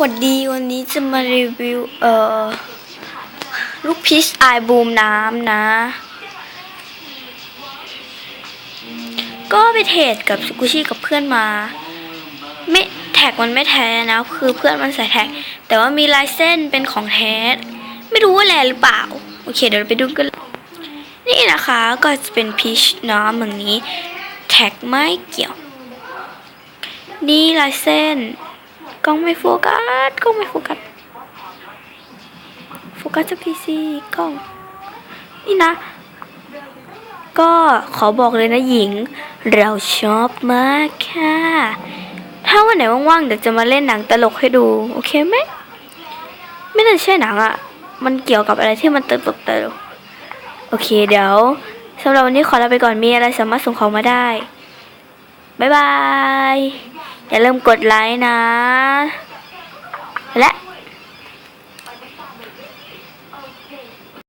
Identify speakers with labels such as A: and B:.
A: วัสดีวันนี้จะมารีวิว เอ่อ ลูกพีชไอบูมน้ำนะ ก็ไปเทรดกับสกุชิกับเพื่อนมา ไม่แท็กมันไม่แท้นะ คือเพื่อนมันใส่แท็ก แต่ว่ามีลายเส้นเป็นของแท้ ไม่รู้ว่าแลหรือเปล่า โอเค เดี๋ยวเราไปดูกัน นี่นะคะก็จะเป็นพีชน้ำอย่างนี้ แท็กไม่เกี่ยว นี่ลายเส้น ล้องไม่โฟกัสกล้องไม่โฟกัสโฟกัสจากพีซีกล้อง นี่นะ ก็ขอบอกเลยนะหญิง เราชอบมากค่ะ ถ้าวันไหนว่างๆ เดี๋ยวจะมาเล่นหนังตลกให้ดู โอเคไหม ไม่น่าใช่หนังอะ่ะ มันเกี่ยวกับอะไรที่มันตลกตลกโอเคเดี๋ยวสำหรับวันนี้ขอลาไปก่อนมีอะไรสามารถส่งของมาได้ บ๊ายบาย อย่าลืมกดไลค์นะ และ